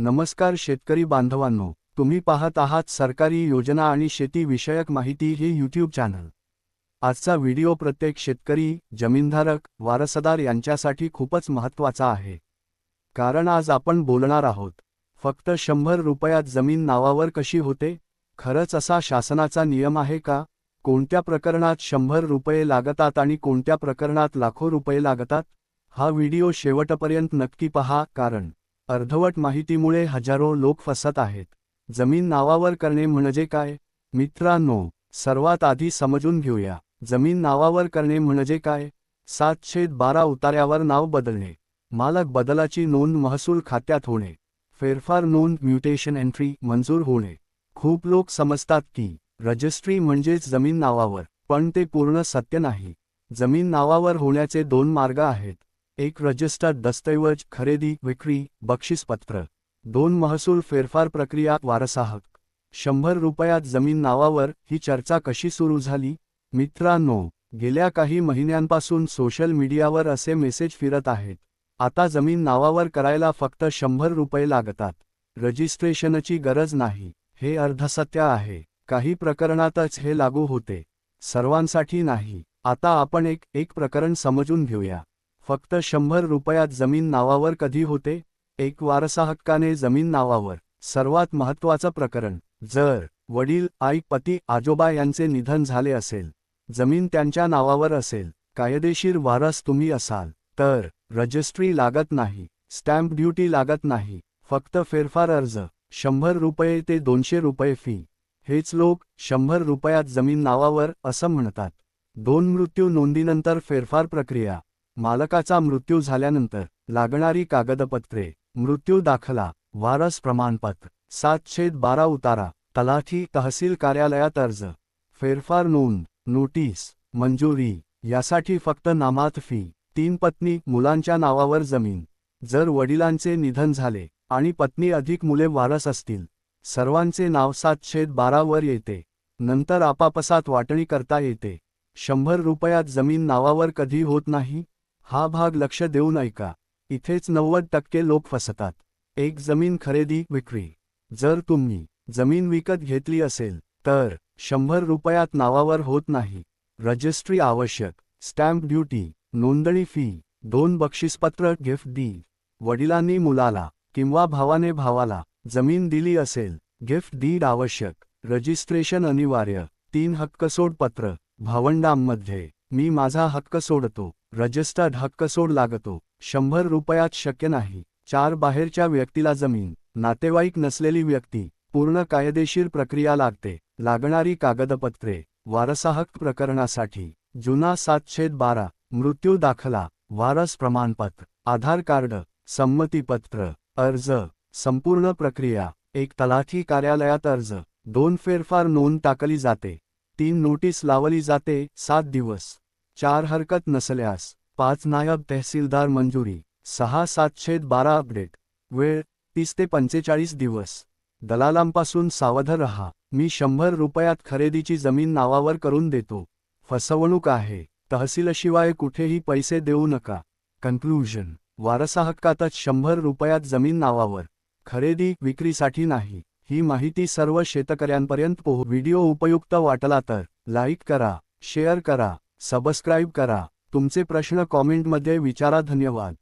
नमस्कार शेतकरी बांधवांनो तुम्ही पाहत आहात सरकारी योजना आणि शेती विषयक माहिती हे यूट्यूब चॅनल आजचा व्हिडिओ प्रत्येक शेतकरी जमीनधारक वारसदार यांच्यासाठी खूपच महत्त्वाचा आहे. कारण आज आपण बोलणार आहोत फक्त शंभर रुपयात जमीन नावावर कशी होते? खरंच असा शासनाचा नियम आहे का? कोणत्या प्रकरणात शंभर रुपये लागतात आणि कोणत्या प्रकरणात लाखो रुपये लागतात? हा व्हिडिओ शेवटपर्यंत नक्की पहा कारण अर्धवट माहितीमुळे हजारो लोक फसत आहेत. जमीन नावावर करणे म्हणजे काय? मित्रांनो सर्वात आधी समजून घेऊया. जमीन नावावर करणे म्हणजे काय? सातशे बारा उतार्यावर नाव बदलणे. मालक बदलाची नोंद महसूल खात्यात होणे. फेरफार नोंद म्युटेशन एंट्री मंजूर होणे. खूप लोक समजतात की रजिस्ट्री म्हणजेच जमीन नावावर पण ते पूर्ण सत्य नाही. जमीन नावावर होण्याचे दोन मार्ग आहेत. एक रजिस्टर्ड दस्तऐवज खरेदी विक्री बक्षीसपत्र. दोन महसूल फेरफार प्रक्रिया वारसाहक. शंभर रुपयात जमीन नावावर ही चर्चा कशी सुरू झाली? मित्रांनो गेल्या काही महिन्यांपासून सोशल मीडियावर असे मेसेज फिरत आहेत. आता जमीन नावावर करायला फक्त शंभर रुपये लागतात. रजिस्ट्रेशनची गरज नाही. हे अर्धसत्य आहे. काही प्रकरणातच हे लागू होते. सर्वांसाठी नाही. आता आपण एक एक प्रकरण समजून घेऊया. फक्त शंभर रुपयात जमीन नावावर कधी होते? एक वारसाहक्काने जमीन नावावर. सर्वात महत्त्वाचं प्रकरण. जर वडील आई पती आजोबा यांचे निधन झाले असेल जमीन त्यांच्या नावावर असेल कायदेशीर वारस तुम्ही असाल तर रजिस्ट्री लागत नाही स्टॅम्प ड्युटी लागत नाही फक्त फेरफार अर्ज शंभर रुपये ते दोनशे रुपये फी हेच लोक शंभर रुपयात जमीन नावावर असं म्हणतात. दोन मृत्यू नोंदीनंतर फेरफार प्रक्रिया. मालकाचा मृत्यू झाल्यानंतर लागणारी कागदपत्रे मृत्यू दाखला वारस प्रमाणपत्र सातशे बारा उतारा तलाठी तहसील कार्यालयात अर्ज फेरफार नोंद नोटीस मंजुरी यासाठी फक्त नामात फी तीन पत्नी मुलांच्या नावावर जमीन जर वडिलांचे निधन झाले आणि पत्नी अधिक मुले वारस असतील सर्वांचे नाव सातशे बारावर येते नंतर आपापसात वाटणी करता येते शंभर रुपयात जमीन नावावर कधी होत नाही? हा भाग लक्ष देऊन ऐका. इथेच नव्वद टक्के लोक फसतात. एक जमीन खरेदी विक्री. जर तुम्ही जमीन विकत घेतली असेल तर शंभर रुपयात नावावर होत नाही. रजिस्ट्री आवश्यक. Stamp duty. नोंदणी फी. दोन बक्षीसपत्र गिफ्ट डी वडिलांनी मुलाला किंवा भावाने भावाला जमीन दिली असेल गिफ्ट डीड आवश्यक. रजिस्ट्रेशन अनिवार्य. तीन हक्क सोडपत्र भावंडांमध्ये. मी माझा हक्क सोडतो. रजिस्टर्ड हक्क सोड लागतो. शंभर रुपयात शक्य नाही. चार बाहेरच्या व्यक्तीला जमीन नातेवाईक नसलेली व्यक्ती पूर्ण कायदेशीर प्रक्रिया लागते. लागणारी कागदपत्रे वारसाहक प्रकरणासाठी जुना सातशे बारा मृत्यू दाखला वारस प्रमाणपत्र आधार कार्ड संमतीपत्र अर्ज संपूर्ण प्रक्रिया एक तलाठी कार्यालयात अर्ज दोन फेरफार नोंद टाकली जाते. तीन नोटीस लावली जाते सात दिवस. चार हरकत नसल्यास पाच नायब तहसीलदार मंजुरी सहा सातशे बारा अपडेट वेळ तीस ते पंचेचाळीस दिवस दलालांपासून सावध रहा मी शंभर रुपयात खरेदीची जमीन नावावर करून देतो फसवणूक आहे तहसीलशिवाय कुठेही पैसे देऊ नका कन्क्लुजन वारसाहक्कातच शंभर रुपयात जमीन नावावर खरेदी विक्रीसाठी नाही ही माहिती सर्व शेतकऱ्यांपर्यंत पोहो व्हिडिओ उपयुक्त वाटला तर लाईक करा शेअर करा. सबस्क्राईब करा. तुमचे प्रश्न कॉमेंटमध्ये विचारा. धन्यवाद.